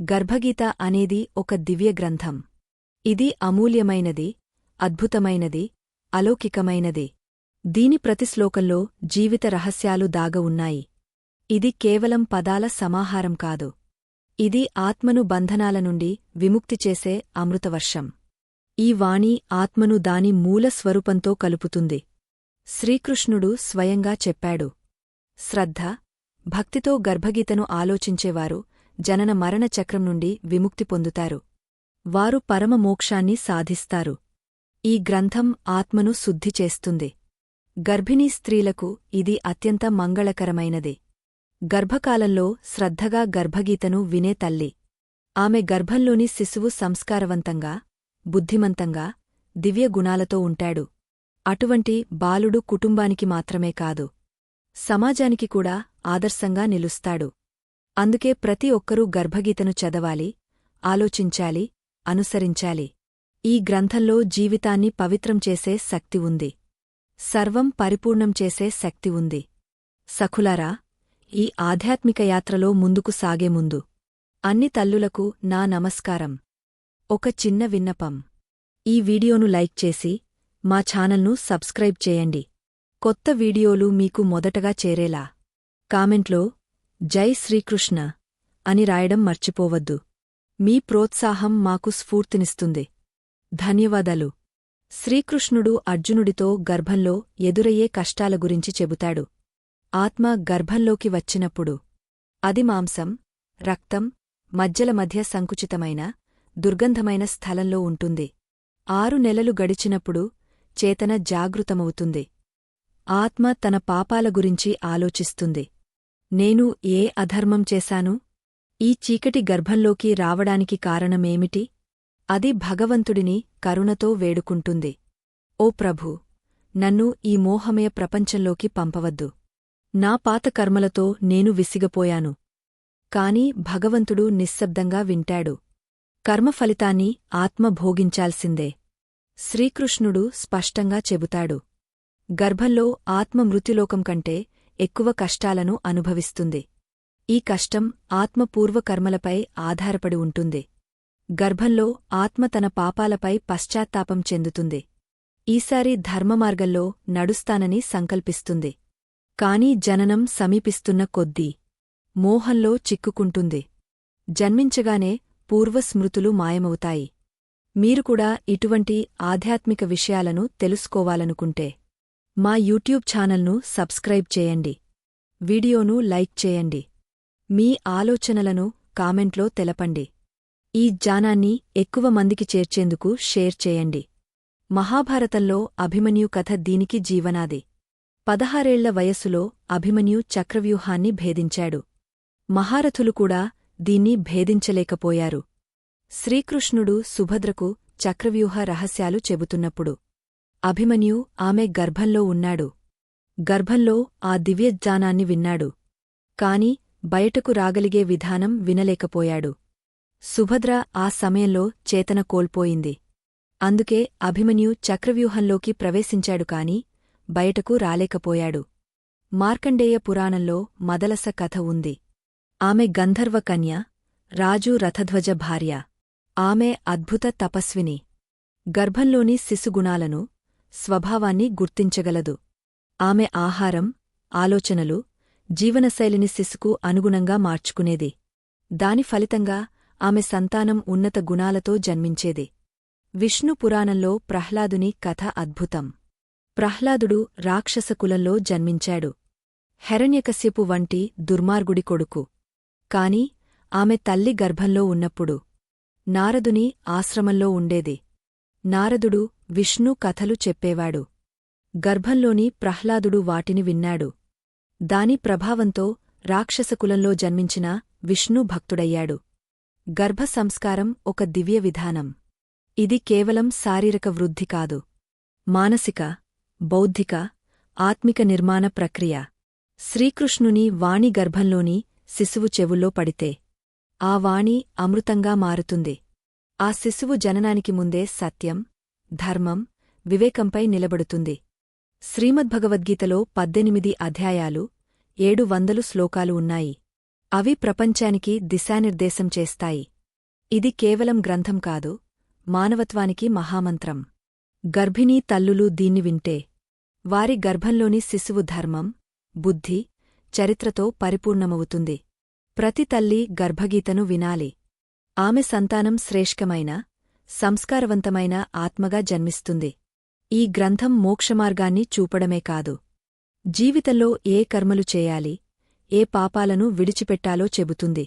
గర్భగీత అనేది ఒక దివ్య గ్రంథం ఇది అమూల్యమైనది అద్భుతమైనది అలౌకికమైనది. దీని ప్రతి శ్లోకంలో జీవిత రహస్యాలు దాగ ఉన్నాయి. ఇది కేవలం పదాల సమాహారం కాదు. ఇది ఆత్మను బంధనాల నుండి విముక్తి చేసే అమృతవర్షం. ఈ వాణి ఆత్మను దాని మూల స్వరూపంతో కలుపుతుంది. శ్రీకృష్ణుడు స్వయంగా చెప్పాడు. శ్రద్ధ భక్తితో గర్భగీతను ఆలోచించేవారు జనన మరణ చక్రం నుండి విముక్తి పొందుతారు. వారు పరమమోక్షాన్ని సాధిస్తారు. ఈ గ్రంథం ఆత్మను శుద్ధి చేస్తుంది. గర్భిణీ స్త్రీలకు ఇది అత్యంత మంగళకరమైనది. గర్భకాలంలో శ్రద్ధగా గర్భగీతను వినే తల్లి. ఆమె గర్భంలోని శిశువు సంస్కారవంతంగా బుద్ధిమంతంగా దివ్య గుణాలతో ఉంటాడు. అటువంటి బాలుడు కుటుంబానికి మాత్రమే కాదు. సమాజానికి కూడా ఆదర్శంగా నిలుస్తాడు. అందుకే ప్రతి ఒక్కరూ గర్భగీతను చదవాలి ఆలోచించాలి అనుసరించాలి. ఈ గ్రంథంలో జీవితాన్ని పవిత్రం చేసే శక్తి ఉంది. సర్వం పరిపూర్ణం చేసే శక్తి ఉంది. సఖులారా ఈ ఆధ్యాత్మిక యాత్రలో ముందుకు సాగే ముందు అన్ని తల్లులకు నా నమస్కారం. ఒక చిన్న విన్నపం. ఈ వీడియోను లైక్ చేసి మా ఛానల్ను సబ్స్క్రైబ్ చేయండి. కొత్త వీడియోలు మీకు మొదటగా చేరేలా. కామెంట్లో జై శ్రీకృష్ణ అని రాయడం మర్చిపోవద్దు. మీ ప్రోత్సాహం మాకు స్ఫూర్తినిస్తుంది. ధన్యవాదాలు. శ్రీకృష్ణుడు అర్జునుడితో గర్భంలో ఎదురయ్యే కష్టాల గురించి చెబుతాడు. ఆత్మ గర్భంలోకి వచ్చినప్పుడు అది మాంసం రక్తం మజ్జల మధ్య సంకుచితమైన దుర్గంధమైన స్థలంలో ఉంటుంది. ఆరు నెలలు గడిచినప్పుడు చేతన జాగృతమవుతుంది. ఆత్మ తన పాపాల గురించి ఆలోచిస్తుంది. నేను ఏ అధర్మం చేశాను? ఈ చీకటి గర్భంలోకి రావడానికి కారణమేమిటి? అది భగవంతుడిని కరుణతో వేడుకుంటుంది. ఓ ప్రభూ నన్ను ఈ మోహమయ ప్రపంచంలోకి పంపవద్దు. నా పాత కర్మలతో నేను విసిగపోయాను. కాని భగవంతుడు నిశ్శబ్దంగా వింటాడు. కర్మఫలితాన్ని ఆత్మ భోగించాల్సిందే. శ్రీకృష్ణుడు స్పష్టంగా చెబుతాడు. గర్భంలో ఆత్మ మృత్యులోకం కంటే ఎక్కువ కష్టాలను అనుభవిస్తుంది. ఈ కష్టం ఆత్మపూర్వకర్మలపై ఆధారపడి ఉంటుంది. గర్భంలో ఆత్మ తన పాపాలపై పశ్చాత్తాపం చెందుతుంది. ఈసారి ధర్మమార్గంలో నడుస్తానని సంకల్పిస్తుంది. కాని జననం సమీపిస్తున్న కొద్దీ మోహంలో చిక్కుకుంటుంది. జన్మించగానే పూర్వస్మృతులు మాయమవుతాయి. మీరు కూడా ఇటువంటి ఆధ్యాత్మిక విషయాలను తెలుసుకోవాలనుకుంటే మా యూట్యూబ్ ఛానల్ను సబ్స్క్రైబ్ చేయండి. వీడియోను లైక్ చేయండి. మీ ఆలోచనలను కామెంట్లో తెలపండి. ఈ జానాన్ని ఎక్కువ మందికి చేర్చేందుకు షేర్ చేయండి. మహాభారతంలో అభిమన్యు కథ దీనికి జీవనాది. పదహారేళ్ళ వయస్సులో అభిమన్యు చక్రవ్యూహాన్ని భేదించాడు. మహారథులు కూడా దీన్ని భేదించలేకపోయారు. శ్రీకృష్ణుడు సుభద్రకు చక్రవ్యూహ రహస్యాలు చెబుతున్నప్పుడు అభిమన్యు ఆమె గర్భంలో ఉన్నాడు. గర్భంలో ఆ దివ్యజ్ఞానాన్ని విన్నాడు. కాని బయటకు రాగలిగే విధానం వినలేకపోయాడు. సుభద్ర ఆ సమయంలో చేతన కోల్పోయింది. అందుకే అభిమన్యు చక్రవ్యూహంలోకి ప్రవేశించాడు కాని బయటకు రాలేకపోయాడు. మార్కండేయ పురాణంలో మదలస కథ ఉంది. ఆమె గంధర్వకన్య రాజు రథధ్వజ భార్య. ఆమె అద్భుత తపస్విని. గర్భంలోని శిశుగుణాలను స్వభావాన్ని గుర్తించగలదు. ఆమె ఆహారం ఆలోచనలు జీవనశైలిని శిశుకు అనుగుణంగా మార్చుకునేది. దాని ఫలితంగా ఆమె సంతానం ఉన్నత గుణాలతో జన్మించేది. విష్ణు పురాణంలో ప్రహ్లాదుని కథ అద్భుతం. ప్రహ్లాదుడు రాక్షసకులంలో జన్మించాడు. హెరణ్యకశ్యపు వంటి దుర్మార్గుడి కొడుకు. కాని ఆమె తల్లి గర్భంలో ఉన్నప్పుడు నారదుని ఆశ్రమంలో ఉండేది. నారదుడు విష్ణు కథలు చెప్పేవాడు. గర్భంలోని ప్రహ్లాదుడు వాటిని విన్నాడు. దాని ప్రభావంతో రాక్షసకులంలో జన్మించిన విష్ణు భక్తుడయ్యాడు. గర్భ సంస్కారం ఒక దివ్య విధానం. ఇది కేవలం శారీరక వృద్ధి కాదు. మానసిక బౌద్ధిక ఆత్మిక నిర్మాణ ప్రక్రియ. శ్రీకృష్ణుని వాణి గర్భంలోని శిశువు చెవుల్లో పడితే ఆ వాణి అమృతంగా మారుతుంది. ఆ శిశువు జననానికి ముందే సత్యం ధర్మం వివేకంపై నిలబడుతుంది. శ్రీమద్భగవద్గీతలో పద్దెనిమిది అధ్యాయాలు ఏడు వందలు శ్లోకాలు ఉన్నాయి. అవి ప్రపంచానికి దిశానిర్దేశం చేస్తాయి. ఇది కేవలం గ్రంథం కాదు మానవత్వానికి మహామంత్రం. గర్భిణీ తల్లులు దీన్ని వింటే వారి గర్భంలోని శిశువు ధర్మం బుద్ధి చరిత్రతో పరిపూర్ణమవుతుంది. ప్రతి తల్లి గర్భగీతను వినాలి. ఆమె సంతానం శ్రేష్ఠమైన సంస్కారవంతమైన ఆత్మగా జన్మిస్తుంది. ఈ గ్రంథం మోక్షమార్గాన్ని చూపడమే కాదు. జీవితంలో ఏ కర్మలు చేయాలి ఏ పాపాలను విడిచిపెట్టాలో చెబుతుంది.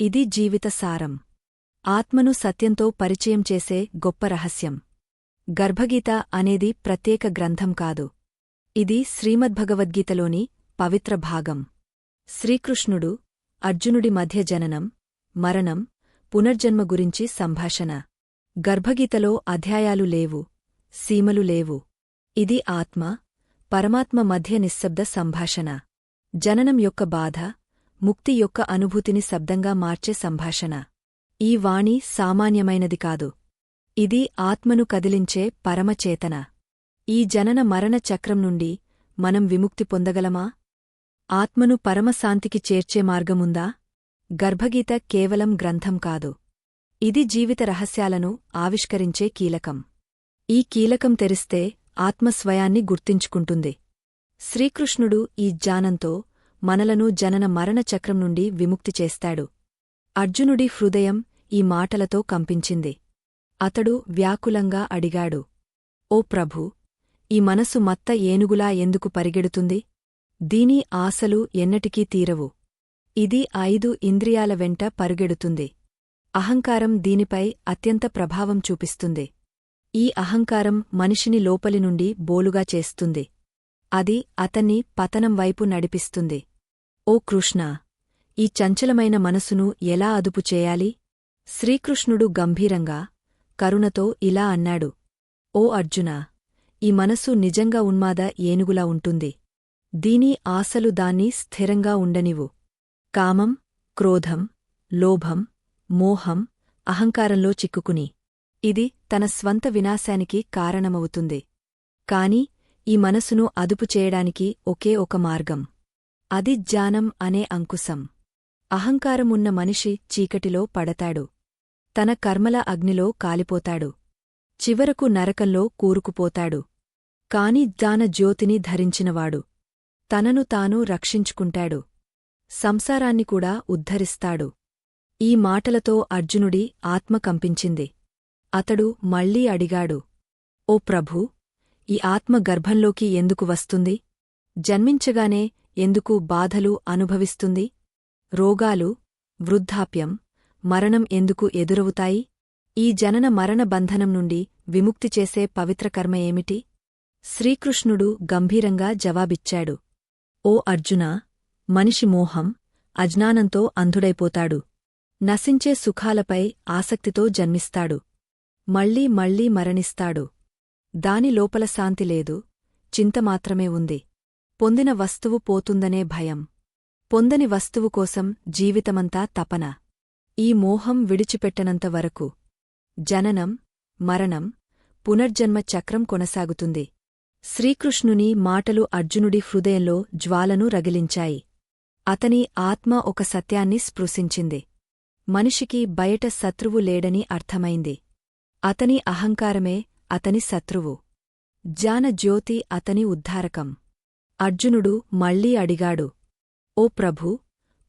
ఇది జీవిత సారం. ఆత్మను సత్యంతో పరిచయం చేసే గొప్ప రహస్యం. గర్భగీత అనేది ప్రత్యేక గ్రంథం కాదు. ఇది శ్రీమద్భగవద్గీతలోని పవిత్ర భాగం. శ్రీకృష్ణుడు అర్జునుడి మధ్య జననం మరణం పునర్జన్మ గురించి సంభాషణ. గర్భగీతలో అధ్యాయాలు లేవు సీమలు లేవు. ఇది ఆత్మ పరమాత్మ మధ్య నిశ్శబ్ద సంభాషణ. జననం యొక్క బాధ ముక్తి యొక్క అనుభూతిని శబ్దంగా మార్చే సంభాషణ. ఈ వాణి సామాన్యమైనది కాదు. ఇది ఆత్మను కదిలించే పరమచేతన. ఈ జనన మరణ చక్రం నుండి మనం విముక్తి పొందగలమా? ఆత్మను పరమశాంతికి చేర్చే మార్గముందా? గర్భగీత కేవలం గ్రంథం కాదు. ఇది జీవిత రహస్యాలను ఆవిష్కరించే కీలకం. ఈ కీలకం తెరిస్తే ఆత్మస్వయాన్ని గుర్తించుకుంటుంది. శ్రీకృష్ణుడు ఈ జ్ఞానంతో మనలను జనన మరణ చక్రం నుండి విముక్తి చేస్తాడు. అర్జునుడి హృదయం ఈ మాటలతో కంపించింది. అతడు వ్యాకులంగా అడిగాడు ఓ ప్రభూ ఈ మనసు మత్త ఏనుగులా ఎందుకు పరిగెడుతుంది? దీని ఆశలు ఎన్నటికీ తీరవు. ఇది ఐదు ఇంద్రియాల వెంట పరుగెడుతుంది. అహంకారం దీనిపై అత్యంత ప్రభావం చూపిస్తుంది. ఈ అహంకారం మనిషిని లోపలి నుండి బోలుగా చేస్తుంది. అది అతన్ని పతనం వైపు నడిపిస్తుంది. ఓ కృష్ణ ఈ చంచలమైన మనసును ఎలా అదుపు చేయాలి? శ్రీకృష్ణుడు గంభీరంగా కరుణతో ఇలా అన్నాడు. ఓ అర్జునా ఈ మనసు నిజంగా ఉన్మాద ఏనుగులా ఉంటుంది. దీని ఆశలు దాన్ని స్థిరంగా ఉండనివు కామం క్రోధం లోభం మోహం అహంకారంలో చిక్కుకుని. ఇది తన స్వంత వినాశానికి కారణమవుతుంది. కాని ఈ మనసును అదుపు చేయడానికి ఒకే ఒక మార్గం. అది జ్ఞానం అనే అంకుశం. అహంకారమున్న మనిషి చీకటిలో పడతాడు. తన కర్మల అగ్నిలో కాలిపోతాడు. చివరకు నరకంలో కూరుకుపోతాడు. కాని జ్ఞాన జ్యోతిని ధరించినవాడు. తనను తాను రక్షించుకుంటాడు. సంసారాన్ని కూడా ఉద్ధరిస్తాడు. ఈ మాటలతో అర్జునుడి ఆత్మ కంపించింది. అతడు మళ్ళీ అడిగాడు ఓ ప్రభూ ఈ ఆత్మ గర్భంలోకి ఎందుకు వస్తుంది? జన్మించగానే ఎందుకు బాధలు అనుభవిస్తుంది? రోగాలు వృద్ధాప్యం మరణం ఎందుకు ఎదురవుతాయి? ఈ జనన మరణ బంధనం నుండి విముక్తి చేసే పవిత్రకర్మ ఏమిటి? శ్రీకృష్ణుడు గంభీరంగా జవాబిచ్చాడు ఓ అర్జునా మనిషి మోహం అజ్ఞానంతో అంధుడైపోతాడు. నశించే సుఖాలపై ఆసక్తితో జన్మిస్తాడు. మళ్ళీ మళ్ళీ మరణిస్తాడు. దాని లోపల శాంతి లేదు. చింత మాత్రమే ఉంది. పొందిన వస్తువు పోతుందనే భయం. పొందని వస్తువు కోసం జీవితమంతా తపన. ఈ మోహం విడిచిపెట్టనంత వరకు. జననం మరణం పునర్జన్మ చక్రం కొనసాగుతుంది. శ్రీకృష్ణుని మాటలు అర్జునుడి హృదయంలో జ్వాలను రగిలించాయి. అతని ఆత్మ ఒక సత్యాన్ని స్పృశించింది. మనిషికి బయట శత్రువు లేడని అర్థమైంది. అతని అహంకారమే అతని శత్రువు. జ్ఞానజ్యోతి అతని ఉద్ధారకం. అర్జునుడు మళ్ళీ అడిగాడు. ఓ ప్రభూ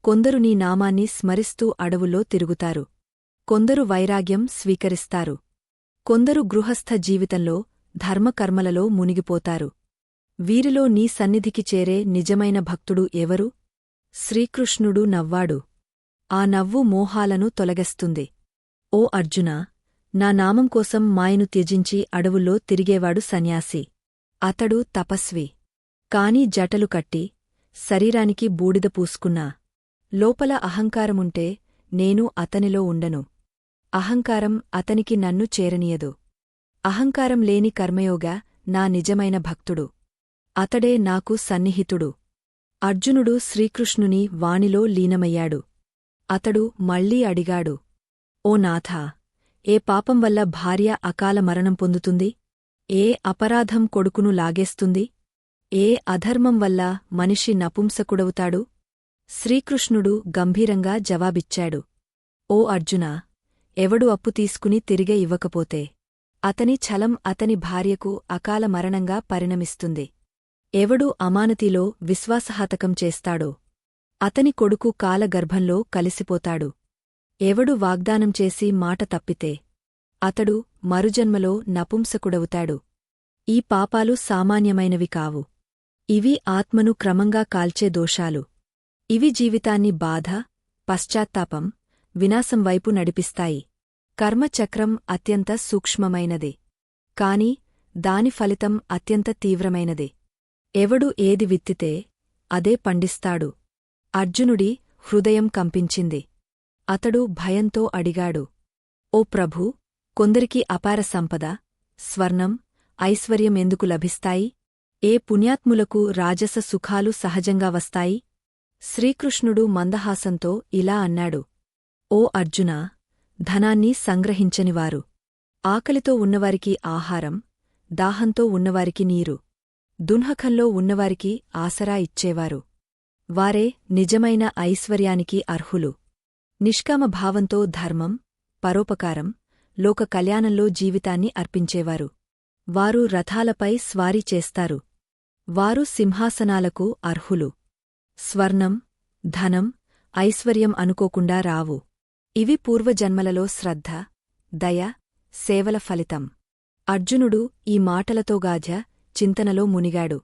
కొందరు నీ నామాన్ని స్మరిస్తూ అడవుల్లో తిరుగుతారు. కొందరు వైరాగ్యం స్వీకరిస్తారు. కొందరు గృహస్థ జీవితంలో ధర్మకర్మలలో మునిగిపోతారు. వీరిలో నీ సన్నిధికి చేరే నిజమైన భక్తుడు ఎవరు? శ్రీకృష్ణుడు నవ్వాడు. ఆ నవ్వు మోహాలను తొలగస్తుంది. ఓ అర్జునా నా నామం కోసం మాయను త్యజించి అడవుల్లో తిరిగేవాడు సన్యాసి. అతడు తపస్వి. కాని జటలు కట్టి శరీరానికి బూడిద పూసుకున్నా. లోపల అహంకారముంటే నేను అతనిలో ఉండను. అహంకారం అతనికి నన్ను చేరనీయదు. అహంకారం లేని కర్మయోగ నా నిజమైన భక్తుడు. అతడే నాకు సన్నిహితుడు. అర్జునుడు శ్రీకృష్ణుని వాణిలో లీనమయ్యాడు. అతడు మళ్ళీ అడిగాడు ఓ నాథా ఏ పాపం వల్ల భార్య అకాల మరణం పొందుతుంది? ఏ అపరాధం కొడుకును లాగేస్తుంది? ఏ అధర్మం వల్ల మనిషి నపుంసకుడవుతాడు? శ్రీకృష్ణుడు గంభీరంగా జవాబిచ్చాడు ఓ అర్జునా ఎవడు అప్పు తీసుకుని తిరిగే ఇవ్వకపోతే అతని ఛలం అతని భార్యకు అకాల మరణంగా పరిణమిస్తుంది. ఎవడు అమానతిలో విశ్వాసఘాతకం చేస్తాడో అతని కొడుకు కాలగర్భంలో కలిసిపోతాడు. ఎవడు వాగ్దానం చేసి మాట తప్పితే అతడు మరుజన్మలో నపుంసకుడవుతాడు. ఈ పాపాలు సామాన్యమైనవి కావు. ఇవి ఆత్మను క్రమంగా కాల్చే దోషాలు. ఇవి జీవితాన్ని బాధ పశ్చాత్తాపం వినాశం వైపు నడిపిస్తాయి. కర్మచక్రం అత్యంత సూక్ష్మమైనది. కాని దాని ఫలితం అత్యంత తీవ్రమైనది. ఎవడు ఏది విత్తితే అదే పండిస్తాడు. అర్జునుడి హృదయం కంపించింది. అతడు భయంతో అడిగాడు ఓ ప్రభూ కొందరికి అపార సంపద స్వర్ణం ఐశ్వర్యం ఎందుకు లభిస్తాయి? ఏ పుణ్యాత్ములకు రాజస సుఖాలు సహజంగా వస్తాయి? శ్రీకృష్ణుడు మందహాసంతో ఇలా అన్నాడు ఓ అర్జునా ధనాన్ని సంగ్రహించనివారు. ఆకలితో ఉన్నవారికి ఆహారం దాహంతో ఉన్నవారికి నీరు దున్హకంలో ఉన్నవారికి ఆసరా ఇచ్చేవారు. వారే నిజమైన ఐశ్వర్యానికి అర్హులు. నిష్కామ భావంతో ధర్మం పరోపకారం లోక కళ్యాణంలో జీవితాన్ని అర్పించేవారు. వారు రథాలపై స్వారీ చేస్తారు. వారు సింహాసనాలకు అర్హులు. స్వర్ణం ధనం ఐశ్వర్యం అనుకోకుండా రావు. ఇవి పూర్వజన్మలలో శ్రద్ధ దయ సేవల ఫలితం. అర్జునుడు ఈ మాటలతోగాజ చింతనలో మునిగాడు.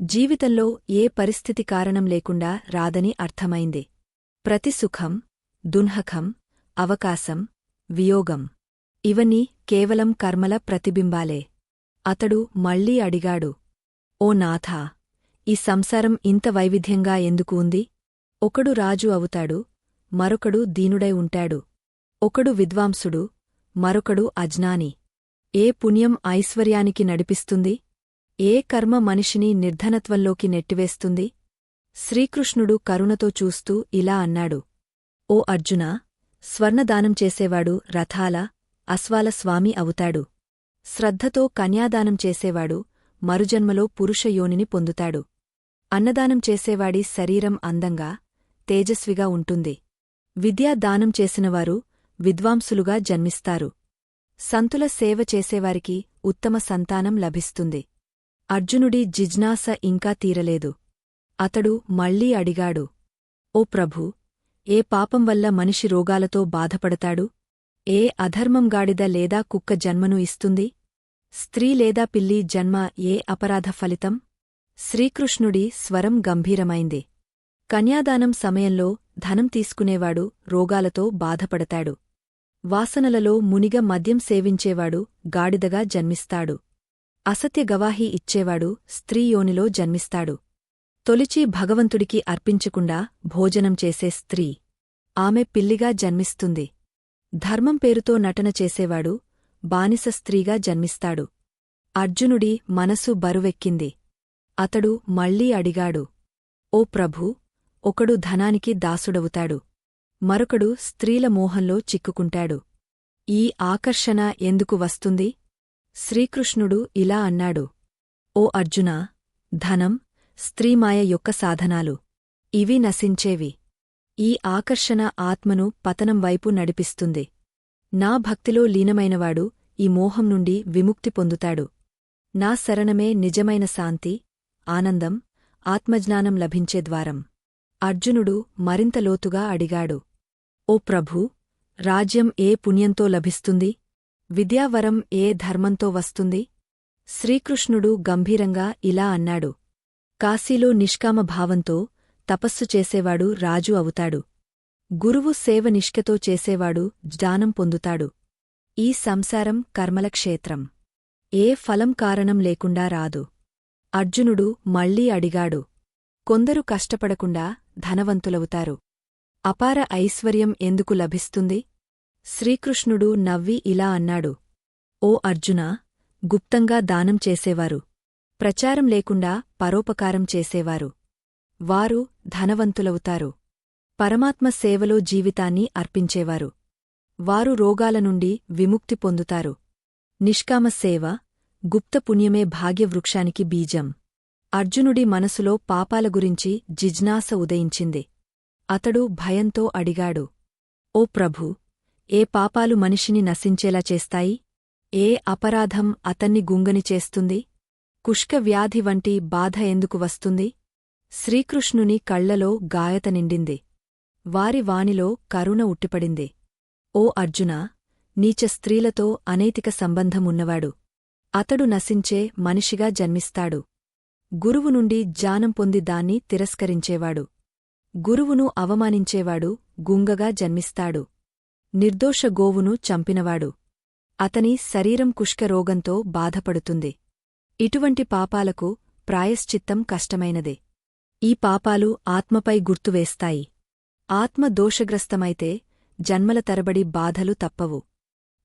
జీవితంలో ఏ పరిస్థితి కారణం లేకుండా రాదని అర్థమైంది. ప్రతి సుఖం దున్హకం అవకాశం వియోగం ఇవన్నీ కేవలం కర్మల ప్రతిబింబాలే. అతడు మళ్ళీ అడిగాడు ఓ నాథా ఈ సంసారం ఇంత వైవిధ్యంగా ఎందుకు ఉంది? ఒకడు రాజు అవుతాడు మరొకడు దీనుడై ఉంటాడు. ఒకడు విద్వాంసుడు మరొకడు అజ్ఞాని. ఏ పుణ్యం ఐశ్వర్యానికి నడిపిస్తుంది? ఏ కర్మ మనిషిని నిర్ధనత్వంలోకి నెట్టివేస్తుంది? శ్రీకృష్ణుడు కరుణతో చూస్తూ ఇలా అన్నాడు. ఓ అర్జునా స్వర్ణదానం చేసేవాడు రథాల అశ్వాల స్వామి అవుతాడు. శ్రద్ధతో కన్యాదానం చేసేవాడు మరుజన్మలో పురుషయోనిని పొందుతాడు. అన్నదానం చేసేవాడి శరీరం అందంగా తేజస్విగా ఉంటుంది. విద్యాదానం చేసినవారు విద్వాంసులుగా జన్మిస్తారు. సంతుల సేవ చేసేవారికి ఉత్తమ సంతానం లభిస్తుంది. అర్జునుడి జిజ్ఞాస ఇంకా తీరలేదు. అతడు మళ్ళీ అడిగాడు ఓ ప్రభూ ఏ పాపం వల్ల మనిషి రోగాలతో బాధపడతాడు? ఏ అధర్మం గాడిద లేదా కుక్క జన్మను ఇస్తుంది? స్త్రీ లేదా పిల్లి జన్మ ఏ అపరాధ ఫలితం? శ్రీకృష్ణుడి స్వరం గంభీరమైంది. కన్యాదానం సమయంలో ధనం తీసుకునేవాడు రోగాలతో బాధపడతాడు. వాసనలలో మునిగ మద్యం సేవించేవాడు గాడిదగా జన్మిస్తాడు. అసత్య గవాహి ఇచ్చేవాడు స్త్రీయోనిలో జన్మిస్తాడు. తొలిచి భగవంతుడికి అర్పించకుండా భోజనం చేసే స్త్రీ. ఆమె పిల్లిగా జన్మిస్తుంది. ధర్మం పేరుతో నటన చేసేవాడు బానిస స్త్రీగా జన్మిస్తాడు. అర్జునుడి మనసు బరువెక్కింది. అతడు మళ్ళీ అడిగాడు. ఓ ప్రభూ ఒకడు ధనానికి దాసుడవుతాడు. మరొకడు స్త్రీల మోహంలో చిక్కుకుంటాడు. ఈ ఆకర్షణ ఎందుకు వస్తుంది? శ్రీకృష్ణుడు ఇలా అన్నాడు ఓ అర్జునా ధనం స్త్రీమాయ యొక్క సాధనాలు. ఇవి నశించేవి. ఈ ఆకర్షణ ఆత్మను పతనం వైపు నడిపిస్తుంది. నా భక్తిలో లీనమైనవాడు ఈ మోహం నుండి విముక్తి పొందుతాడు. నా శరణమే నిజమైన శాంతి ఆనందం ఆత్మజ్ఞానం లభించే ద్వారం. అర్జునుడు మరింత లోతుగా అడిగాడు ఓ ప్రభూ రాజ్యం ఏ పుణ్యంతో లభిస్తుంది? విద్యావరం ఏ ధర్మంతో వస్తుంది? శ్రీకృష్ణుడు గంభీరంగా ఇలా అన్నాడు. కాశీలో నిష్కామ భావంతో తపస్సు చేసేవాడు రాజు అవుతాడు. గురువు సేవ నిష్కతో చేసేవాడు జ్ఞానం పొందుతాడు. ఈ సంసారం కర్మల క్షేత్రం ఏ ఫలం కారణం లేకుండా రాదు. అర్జునుడు మళ్ళీ అడిగాడు. కొందరు కష్టపడకుండా ధనవంతులవుతారు. అపార ఐశ్వర్యం ఎందుకు లభిస్తుంది? శ్రీకృష్ణుడు నవ్వి ఇలా అన్నాడు. ఓ అర్జునా గుప్తంగా దానం చేసేవారు. ప్రచారం లేకుండా పరోపకారం చేసేవారు. వారు ధనవంతులవుతారు. పరమాత్మ సేవలో జీవితాన్ని అర్పించేవారు. వారు రోగాల నుండి విముక్తి పొందుతారు. నిష్కామ సేవ గుప్త పుణ్యమే భాగ్యవృక్షానికి బీజం. అర్జునుడి మనసులో పాపాల గురించి జిజ్ఞాస ఉదయించింది. అతడు భయంతో అడిగాడు. ఓ ప్రభూ ఏ పాపాలు మనిషిని నశించేలా చేస్తాయి? ఏ అపరాధం అతన్ని గుంగని చేస్తుంది? కుష్కవ్యాధి వంటి బాధ ఎందుకు వస్తుంది? శ్రీకృష్ణుని కళ్ళలో గాయత నిండింది. వారి వానిలో కరుణ ఉట్టిపడింది. ఓ అర్జునా నీచ స్త్రీలతో అనైతిక సంబంధమున్నవాడు. అతడు నశించే మనిషిగా జన్మిస్తాడు. గురువు నుండి జానం పొంది దాన్ని తిరస్కరించేవాడు. గురువును అవమానించేవాడు గుంగగా జన్మిస్తాడు. నిర్దోష గోవును చంపినవాడు. అతని శరీరం కుష్కరోగంతో బాధపడుతుంది. ఇటువంటి పాపాలకు ప్రాయశ్చిత్తం కష్టమైనదే. ఈ పాపాలు ఆత్మపై గుర్తువేస్తాయి ఆత్మ దోషగ్రస్తమైతే జన్మల తరబడి బాధలు తప్పవు.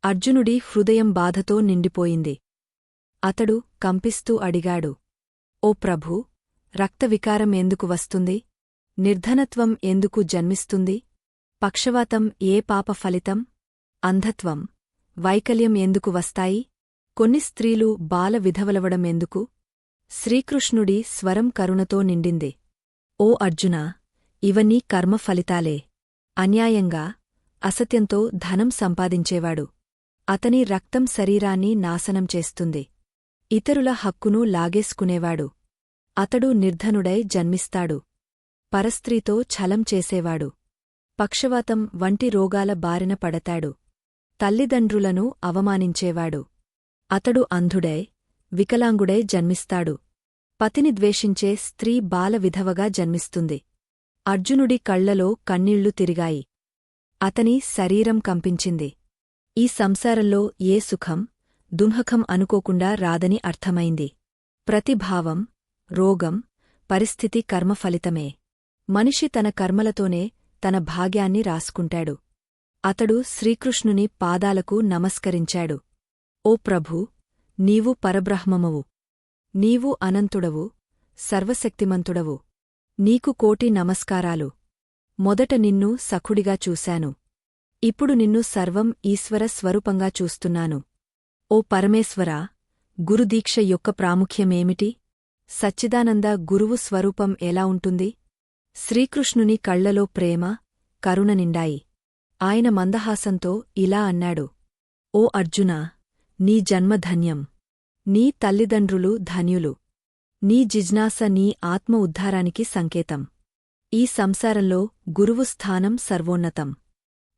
అర్జునుడి హృదయం బాధతో నిండిపోయింది. అతడు కంపిస్తూ అడిగాడు ఓ ప్రభూ రక్తవికారం ఎందుకు వస్తుంది? నిర్ధనత్వం ఎందుకు జన్మిస్తుంది? పక్షవాతం ఏ పాప ఫలితం? అంధత్వం. వైకల్యం ఎందుకు వస్తాయి? కొన్ని స్త్రీలు బాల విధవలవడం ఎందుకు? శ్రీకృష్ణుడి స్వరం కరుణతో నిండింది. ఓ అర్జునా ఇవన్నీ కర్మ ఫలితాలే. అన్యాయంగా అసత్యంతో ధనం సంపాదించేవాడు. అతని రక్తం శరీరాన్ని నాశనం చేస్తుంది. ఇతరుల హక్కును లాగేసుకునేవాడు. అతడు నిర్ధనుడై జన్మిస్తాడు. పరస్త్రీతో ఛలం చేసేవాడు. పక్షవాతం వంటి రోగాల బారిన పడతాడు. తల్లిదండ్రులను అవమానించేవాడు. అతడు అంధుడై వికలాంగుడై జన్మిస్తాడు. పతిని ద్వేషించే స్త్రీ బాల విధవగా జన్మిస్తుంది. అర్జునుడి కళ్ళలో కన్నీళ్ళు తిరిగాయి. అతని శరీరం కంపించింది. ఈ సంసారంలో ఏ సుఖం దుంహకం అనుకోకుండా రాదని అర్థమైంది. ప్రతిభావం రోగం పరిస్థితి కర్మఫలితమే. మనిషి తన కర్మలతోనే తన భాగ్యాన్ని రాసుకుంటాడు. అతడు శ్రీకృష్ణుని పాదాలకు నమస్కరించాడు. ఓ ప్రభూ నీవు పరబ్రహ్మమవు. నీవు అనంతుడవు సర్వశక్తిమంతుడవు. నీకు కోటి నమస్కారాలు. మొదట నిన్ను సఖుడిగా చూశాను. ఇప్పుడు నిన్ను సర్వం ఈశ్వర స్వరూపంగా చూస్తున్నాను. ఓ పరమేశ్వరా గురుదీక్ష యొక్క ప్రాముఖ్యమేమిటి? సచ్చిదానంద గురువు స్వరూపం ఎలా ఉంటుంది? శ్రీకృష్ణుని కళ్ళలో ప్రేమ కరుణ నిండాయి. ఆయన మందహాసంతో ఇలా అన్నాడు ఓ అర్జునా నీ జన్మధన్యం. నీ తల్లిదండ్రులు ధన్యులు. నీ జిజ్ఞాస నీ ఆత్మ ఉద్ధారానికి సంకేతం. ఈ సంసారంలో గురువు స్థానం సర్వోన్నతం.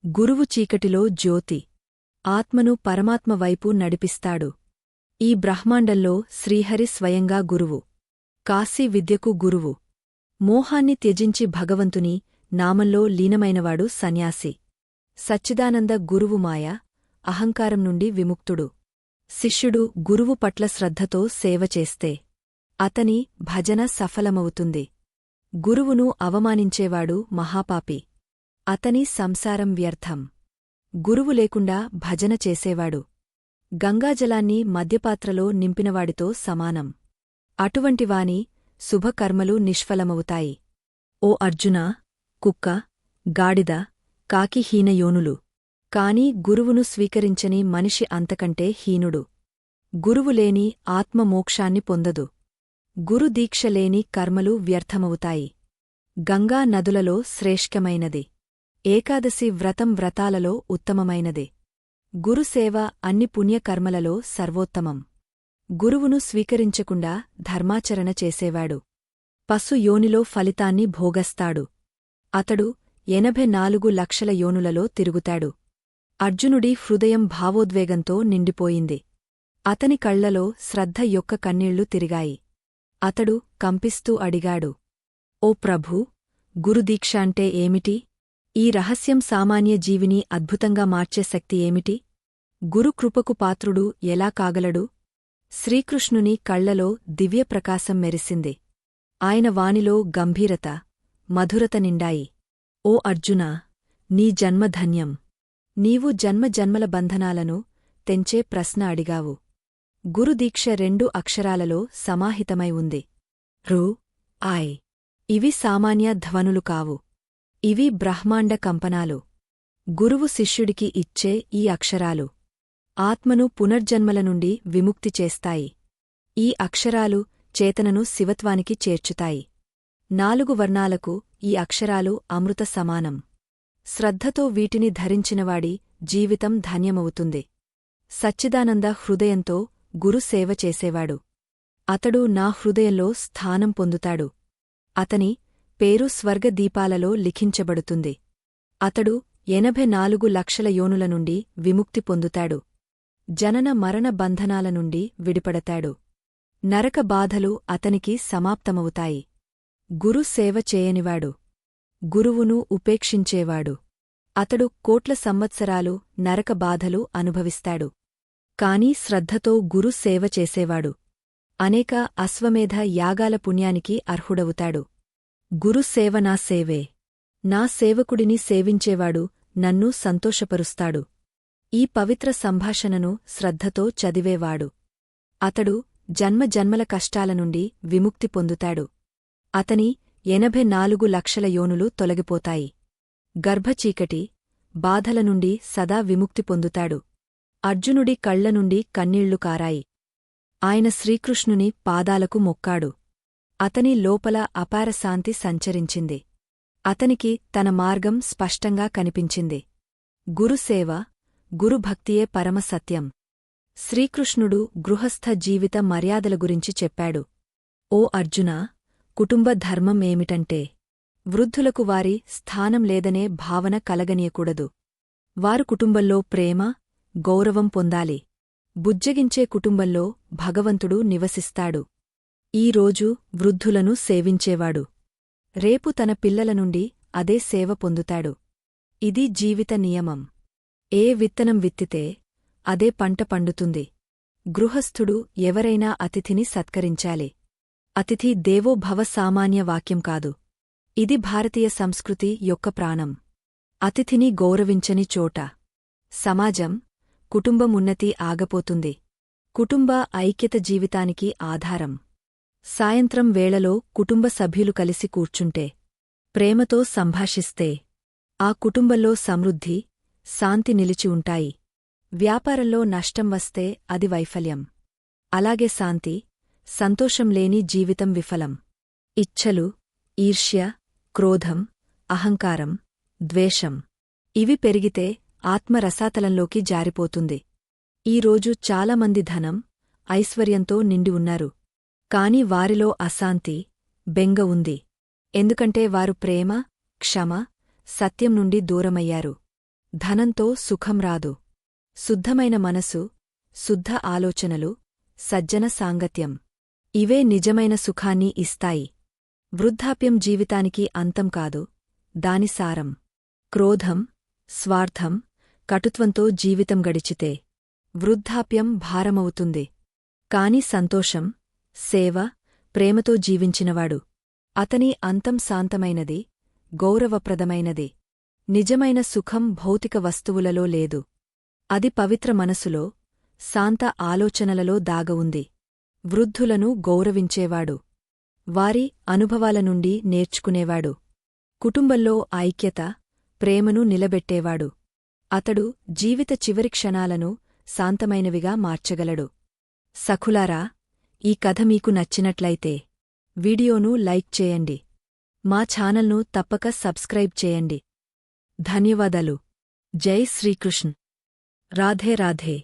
గురువు చీకటిలో జ్యోతి. ఆత్మను పరమాత్మ వైపు నడిపిస్తాడు. ఈ బ్రహ్మాండంలో శ్రీహరి స్వయంగా గురువు. కాశీ విద్యకు గురువు. మోహాన్ని త్యజించి భగవంతుని నామంలో లీనమైనవాడు సన్యాసి. సచ్చిదానంద గురువు మాయ అహంకారం నుండి విముక్తుడు. శిష్యుడు గురువు పట్ల శ్రద్ధతో సేవ చేస్తే అతని భజన సఫలమవుతుంది. గురువును అవమానించేవాడు మహాపాపి. అతని సంసారం వ్యర్థం. గురువు లేకుండా భజన చేసేవాడు. గంగాజలాన్ని మద్యపాత్రలో నింపినవాడితో సమానం. అటువంటివాని శుభకర్మలు నిష్ఫలమవుతాయి. ఓ అర్జునా కుక్క గాడిద కాకి హీనయోనులు కాని గురువును స్వీకరించని మనిషి అంతకంటే హీనుడు. గురువులేని ఆత్మమోక్షాన్ని పొందదు. గురుదీక్షలేని కర్మలు వ్యర్థమవుతాయి. గంగా నదులలో శ్రేష్ఠమైనది. ఏకాదశి వ్రతం వ్రతాలలో ఉత్తమమైనది. గురుసేవ అన్ని పుణ్యకర్మలలో సర్వోత్తమం. గురువును స్వీకరించకుండా ధర్మాచరణ చేసేవాడు. పసు యోనిలో ఫలితాన్ని భోగస్తాడు. అతడు ఎనభై నాలుగు లక్షల యోనులలో తిరుగుతాడు. అర్జునుడి హృదయం భావోద్వేగంతో నిండిపోయింది. అతని కళ్ళలో శ్రద్ధ యొక్క కన్నీళ్ళు తిరిగాయి. అతడు కంపిస్తూ అడిగాడు. ఓ ప్రభూ గురుదీక్ష అంటే ఏమిటి? ఈ రహస్యం సామాన్య జీవిని అద్భుతంగా మార్చే శక్తి ఏమిటి? గురుకృపకు పాత్రుడు ఎలా కాగలడు? శ్రీకృష్ణుని కళ్ళలో దివ్యప్రకాశం మెరిసింది. ఆయన వానిలో గంభీరత మధురత నిండాయి. ఓ అర్జునా నీ జన్మధన్యం. నీవు జన్మజన్మల బంధనాలను తెంచే ప్రశ్న అడిగావు. గురుదీక్ష రెండు అక్షరాలలో సమాహితమై ఉంది. రు ఆయ్ ఇవి సామాన్య ధ్వనులు కావు. ఇవి బ్రహ్మాండ కంపనాలు. గురువు శిష్యుడికి ఇచ్చే ఈ అక్షరాలు. ఆత్మను పునర్జన్మల నుండి విముక్తి చేస్తాయి. ఈ అక్షరాలు చేతనను శివత్వానికి చేర్చుతాయి. నాలుగు వర్ణాలకు ఈ అక్షరాలు అమృత సమానం. శ్రద్ధతో వీటిని ధరించినవాడి జీవితం ధన్యమవుతుంది. సచ్చిదానంద హృదయంతో గురుసేవ చేసేవాడు. అతడు నా హృదయంలో స్థానం పొందుతాడు. అతని పేరు స్వర్గదీపాలలో లిఖించబడుతుంది. అతడు ఎనభై నాలుగు లక్షల యోనుల నుండి విముక్తి పొందుతాడు. జనన మరణ బంధనాల నుండి విడిపడతాడు. నరక బాధలు అతనికి సమాప్తమవుతాయి. గురు సేవ చేయనివాడు. గురువును ఉపేక్షించేవాడు. అతడు కోట్ల సంవత్సరాలు నరక బాధలు అనుభవిస్తాడు. కాని శ్రద్ధతో గురు సేవ చేసేవాడు. అనేక అశ్వమేధ యాగాల పుణ్యానికి అర్హుడవుతాడు. గురు సేవ నా సేవే. నా సేవకుడిని సేవించేవాడు నన్ను సంతోషపరుస్తాడు. ఈ పవిత్ర సంభాషణను శ్రద్ధతో చదివేవాడు. అతడు జన్మజన్మల కష్టాల నుండి విముక్తి పొందుతాడు. అతని ఎనభై నాలుగు లక్షల యోనులు తొలగిపోతాయి. గర్భచీకటి బాధల నుండి సదా విముక్తి పొందుతాడు. అర్జునుడి కళ్ళ నుండి కన్నీళ్ళు కారాయి. ఆయన శ్రీకృష్ణుని పాదాలకు మొక్కాడు. అతని లోపల అపారశాంతి సంచరించింది. అతనికి తన మార్గం స్పష్టంగా కనిపించింది. గురుసేవ గురుభక్తియే పరమసత్యం. శ్రీకృష్ణుడు గృహస్థ జీవిత మర్యాదల గురించి చెప్పాడు. ఓ అర్జునా కుటుంబ ధర్మం ఏమిటంటే వృద్ధులకు వారి స్థానం లేదనే భావన కలగనీయకూడదు. వారు కుటుంబంలో ప్రేమ గౌరవం పొందాలి. బుజ్జగించే కుటుంబంలో భగవంతుడు నివసిస్తాడు. ఈరోజు వృద్ధులను సేవించేవాడు. రేపు తన పిల్లల నుండి అదే సేవ పొందుతాడు. ఇది జీవిత నియమం. ఏ విత్తనం విత్తితే అదే పంట పండుతుంది. గృహస్థుడు ఎవరైనా అతిథిని సత్కరించాలి. అతిథి దేవో భవ సామాన్య వాక్యం కాదు. ఇది భారతీయ సంస్కృతి యొక్క ప్రాణం. అతిథిని గౌరవించని చోట. సమాజం కుటుంబం ఉన్నతి ఆగపోతుంది. కుటుంబ ఐక్యత జీవితానికి ఆధారం. సాయంత్రం వేళలో కుటుంబ సభ్యులు కలిసి కూర్చుంటే ప్రేమతో సంభాషిస్తే ఆ కుటుంబంలో సమృద్ధి శాంతి నిలిచి ఉంటాయి. వ్యాపారంలో నష్టం వస్తే అది వైఫల్యం. అలాగే శాంతి సంతోషం లేని జీవితం విఫలం. ఇచ్ఛలు ఈర్ష్య క్రోధం అహంకారం ద్వేషం. ఇవి పెరిగితే ఆత్మరసాతలంలోకి జారిపోతుంది. ఈరోజు చాలామంది ధనం ఐశ్వర్యంతో నిండి ఉన్నారు. కాని వారిలో అశాంతి బెంగ ఉంది. ఎందుకంటే వారు ప్రేమ క్షమ సత్యం నుండి దూరమయ్యారు. ధనంతో సుఖం రాదు. శుద్ధమైన మనసు శుద్ధ ఆలోచనలు సజ్జన సాంగత్యం. ఇవే నిజమైన సుఖాన్ని ఇస్తాయి. వృద్ధాప్యం జీవితానికి అంతం కాదు. దాని సారం. క్రోధం స్వార్థం కటుత్వంతో జీవితం గడిచితే వృద్ధాప్యం భారమవుతుంది. కాని సంతోషం సేవ ప్రేమతో జీవించినవాడు. అతని అంతం శాంతమైనది గౌరవప్రదమైనది. నిజమైన సుఖం భౌతిక వస్తువులలో లేదు. అది పవిత్ర మనసులో శాంత ఆలోచనలలో దాగవుంది. వృద్ధులను గౌరవించేవాడు. వారి అనుభవాల నుండి నేర్చుకునేవాడు. కుటుంబంలో ఐక్యత ప్రేమను నిలబెట్టేవాడు. అతడు జీవిత చివరి క్షణాలను శాంతమైనవిగా మార్చగలడు. సఖులారా ఈ కథ మీకు నచ్చినట్లయితే వీడియోను లైక్ చేయండి. మా ఛానల్ను తప్పక సబ్స్క్రైబ్ చేయండి. ధన్యవాదాలు. జై శ్రీకృష్ణ్. రాధే రాధే.